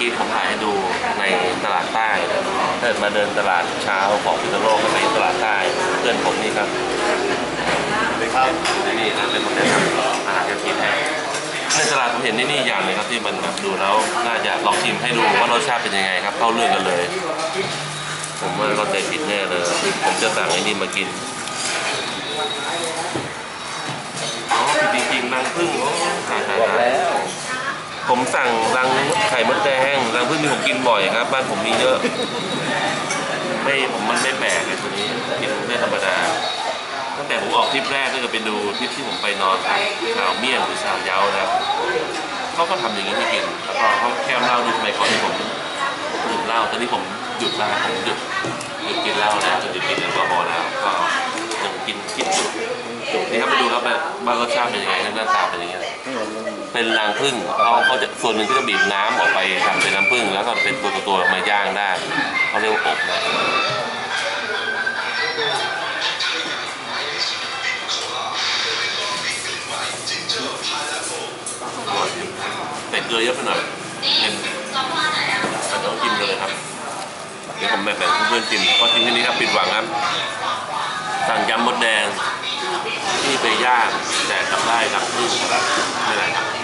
กี้ผมถ่ายให้ดูในตลาดใต้นะถ้าเกิดมาเดินตลาดเช้าของพิษณุโลกก็ไปตลาดใต้เพื่อนผมนี่ครับครับอยู่ที่นี่นะเป็นคนแนะนำอาหารการกินให้ในตลาดผมเห็นนี่นี่อย่างหนึงครับที่มันแบบดูแล้วน่าจะลองชิมให้ดูว่ารสชาติเป็นยังไงครับเข้าเรื่องกันเลย ผมว่าเข้าใจผิดแน่เลย ผมจะสั่งไอ้นี่มากิน ผมสั่งรังไข่มดแดงรังพึ่งนี่ผมกินบ่อยครับ บ้านผมมีเยอะ ไม่ผมมันไม่แปลกไอ้ตัวนี้กินไม่ธรรมดา ตั้งแต่ผมออกทริปแรกก็จะไปดูทริปที่ผมไปนอนชาวเมี่ยงหรือชาวเย้านะครับเขาก็ทำอย่างนี้ให้กินแล้วก็เขาแค่เล่าดูสมัยก่อนที่ผมดื่มเหล้าตอนนี้ผมหยุดแล้วผมหยุดหยุดกินเหล้าแล้วหยุดกินแอลกอฮอล์แล้วก็ยังกินคิดอยู่นี่ครับไปดูครับว่ารสชาติเป็นยังไงหน้าตาเป็นยังไง เป็นรังผึ้งเขาเขาจะส่วนหนึ่งก็จะบีบน้ำออกไปทำเป็นน้ำผึ้งแล้วก็เป็นตัวตัวๆมาย่างได้เขาเรียกว่าอบนะอร่อยดีแต่เกลือเยอะไปหน่อยเน้นแต่ต้องกินกันเลยครับเดี๋ยวผมแบ่งๆเพื่อนๆกินเพราะกินที่นี้ครับปิดหวังครับสั่งยำมดแดงที่ไปย่างแต่กลับได้กับผึ้งครับไม่เป็นไรครับ